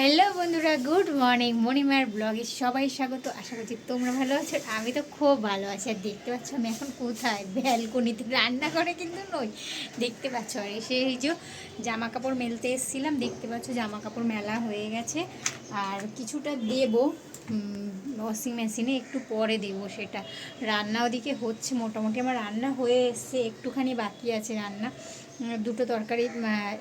Hello বন্ধুরা, good morning. মণিমার ব্লগে সবাই স্বাগত। আশা করছি তোমরা ভালো আছো আমি তো খুব ভালো আছি। আর দেখতে পাচ্ছ আমি এখন কোথায়? ব্যালকনিতে রান্না করে কিন্তু নই। দেখতে পাচ্ছ আর এসে এই যে জামা কাপড় মেলতে এসেছিলাম। দেখতে পাচ্ছ জামা কাপড় মেলা হয়ে গেছে। আর কিছুটা দেবো ওয়াশিং মেশিনে একটু পরে দেবো সেটা। রান্না ওদিকে হচ্ছে। মোটামুটি আমার রান্না হয়ে এসছে। একটুখানি বাকি আছে রান্না। দুটো তরকারি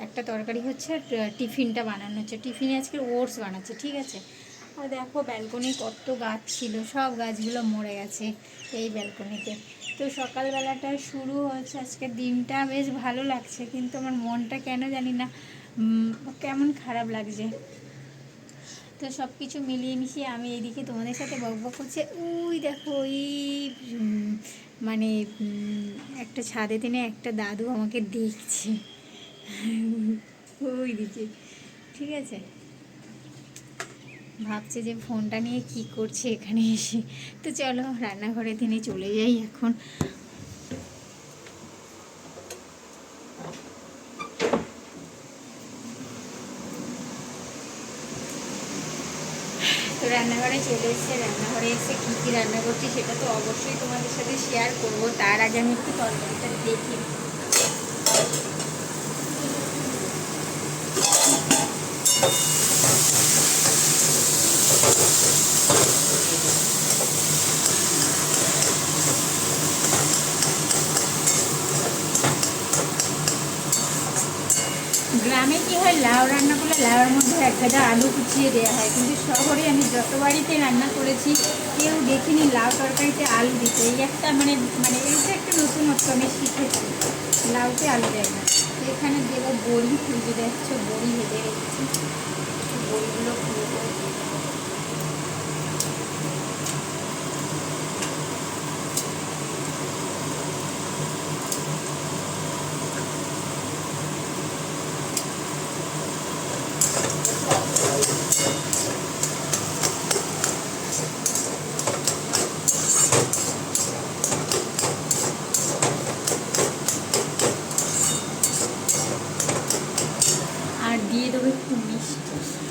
একটা তরকারি হচ্ছে টিফিনটা বানানো হচ্ছে। টিফিনে আজকে ওটস বানাচ্ছে, ঠিক আছে? আর দেখো, ব্যালকনি কত গাছ ছিল, সব গাছগুলো মরে গেছে এই ব্যালকনিতে। তো সকালবেলাটা শুরু হয়েছে, আজকে দিনটা বেশ ভালো লাগছে, কিন্তু আমার মনটা কেন জানি না কেমন খারাপ লাগছে। তো সব কিছু মিলিয়ে মিশিয়ে আমি এইদিকে তোমাদের সাথে বকবক করছে। ওই দেখো ওই মানে একটা ছাদে টেনে একটা দাদু আমাকে দেখছে। ওই দিকে, ঠিক আছে? ভাবছে যে ফোনটা নিয়ে কি করছে এখানে এসে। তো চলো রান্নাঘরে দিনে চলে যাই এখন। তো রান্নাঘরে চলে এসেছে, রান্নাঘরে এসে কী কী রান্না করছি সেটা তো অবশ্যই তোমাদের সাথে শেয়ার করব। তার আগে আমি একটু তরকারিটা দেখি। Thank কি হয়, লাউ রান্না করলে লাউয়ের মধ্যে এক গাদা আলু কুচিয়ে দেওয়া হয়। কিন্তু শহরে আমি যত বাড়িতে রান্না করেছি, কেউ দেখিনি লাউ তরকারিতে আলু দিতে। এই একটা মানে মানে এইটা একটা নতুনত্ব আমি শিখেছি, লাউতে আলু দেয় না। এখানে দেবো বড়ি খুঁজে দেখছ, বড়ি ভেজে রেখেছি। Thank you.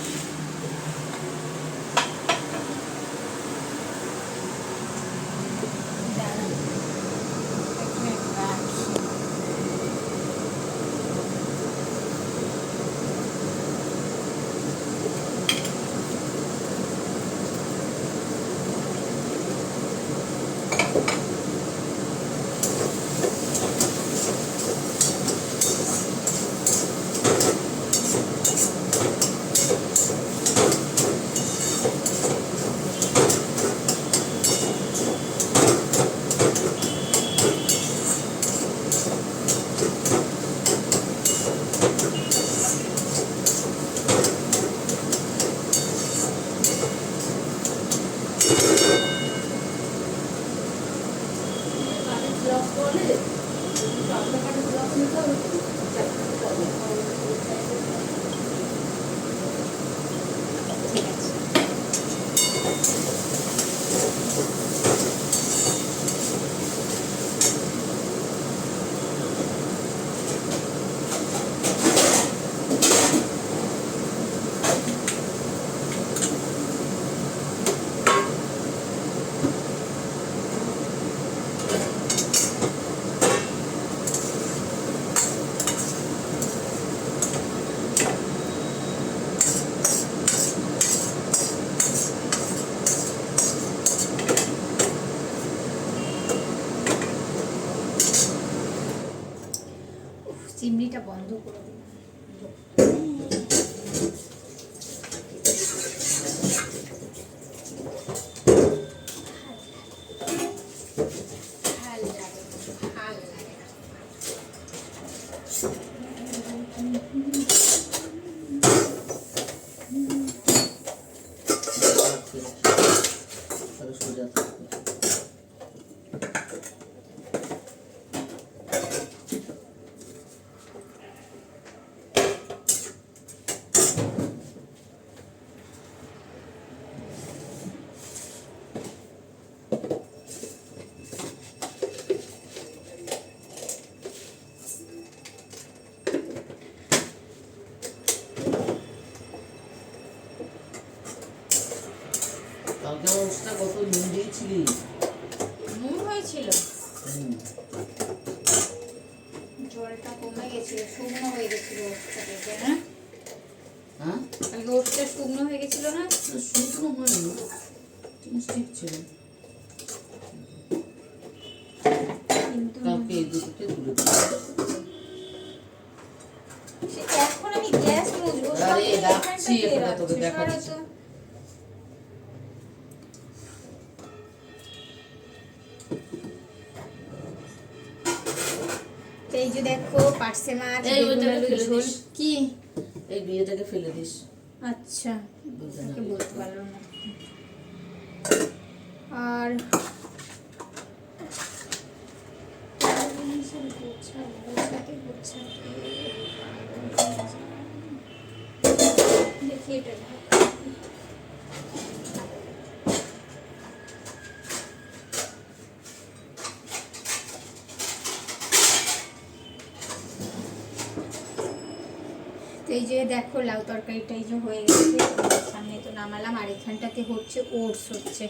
চিমনিটা বন্ধ করে দিন কালকে ওষুধটা কত? নুন দিয়েছিলি? নুন হয়েছিল। জলটা কমে গেছিল শুকনো হয়ে গেছিল ওষুধটা দেখে না হ্যাঁ? কালকে শুকনো হয়ে গেছিল না? শুকনো হয়নি। জিনিস ঠিক ছিল কালকে এই দুটোকে তুলে দিই এখন আমি গ্যাস কিছু রাখছি, এটা তোকে দেখাচ্ছি। এই যে দেখো পার্সে মাছ ঝোল কি? এই বিয়েটাকে ফেলে দিস। আচ্ছা বলতে পারল না। আর দেখি এটা। এই যে দেখো লাউ তরকারিটা এই যে হয়ে গেছে সামনে তো নামালাম, আর এখানটাতে হচ্ছে ওটস হচ্ছে।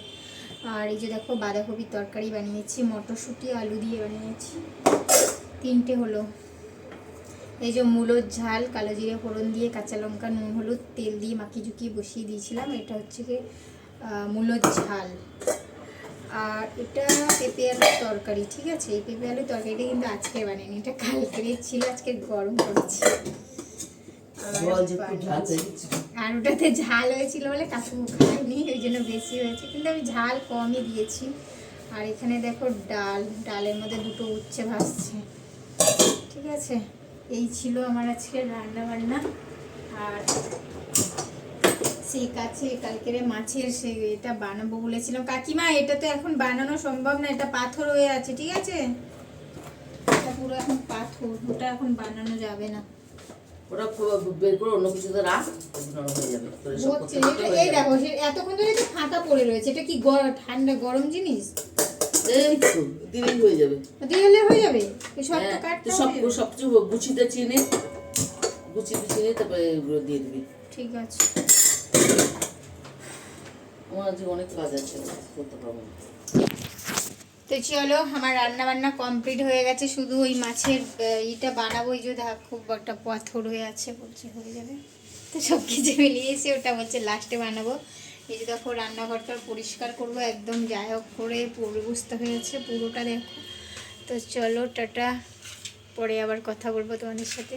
আর এই যে দেখো বাঁধাকপির তরকারি বানিয়েছি, মটরশুঁটি, আলু দিয়ে বানিয়েছি, তিনটে হলো। এই যে মূলোর ঝাল, কালো জিরে ফোড়ন দিয়ে কাঁচা লঙ্কা, নুন, হলুদ, তেল দিয়ে মাখি ঝুঁকিয়ে বসিয়ে দিয়েছিলাম, এটা হচ্ছে কি মূলোর ঝাল। আর এটা পেঁপে আলুর তরকারি, ঠিক আছে? এই পেঁপে আলুর তরকারিটা কিন্তু আজকে বানাইনি এটা কালকের ছিল, আজকে গরম করেছি আর ওটাতে ঝাল হয়েছিল বলে কাকু খায়নি ওই জন্য বেশি হয়েছে। কিন্তু আমি ঝাল কমই দিয়েছি। আর এখানে দেখো ডাল ডালের মধ্যে দুটো উচ্ছে ভাসছে ঠিক আছে? এই ছিল আমার আজকে রান্না বান্না আর সেই কাছে কালকের মাছের সে এটা বানাবো বলেছিলাম। কাকিমা এটা তো এখন বানানো সম্ভব না এটা পাথর হয়ে আছে ঠিক আছে? এটা পুরো এখন পাথর ওটা এখন বানানো যাবে না। খুব- বের করে অন্য কিছুতে রাখ নরম হয়ে যাবে। এই দেখো এতক্ষণ ধরে তো ফাঁকা পড়ে রয়েছে এটা কি গরম ঠান্ডা গরম জিনিস? এই তো দিলেই হয়ে যাবে। দিলে হয়ে যাবে? সব তো হ্যাঁ, কাটতে সব সব কিছু গুছিতে চিনে চিনে তারপরে এগুলো দিয়ে দিবি। ঠিক আছে। আমার আজকে অনেক কাজ আছে করতে পারব না। তো চলো, আমার রান্না বান্না কমপ্লিট হয়ে গেছে। শুধু ওই মাছের ইটা বানাবো ওই যে খুব একটা পাথর হয়ে আছে বলছে, হয়ে যাবে। তো সব কিছু মিলিয়ে এসে ওটা বলছে লাস্টে বানাবো। এই যে দেখো, রান্নাঘরটা পরিষ্কার করব, একদম যাই হোক করে পরিবস্ত হয়েছে পুরোটা দেখো। তো চলো, টাটা। পরে আবার কথা বলব তোমাদের সাথে।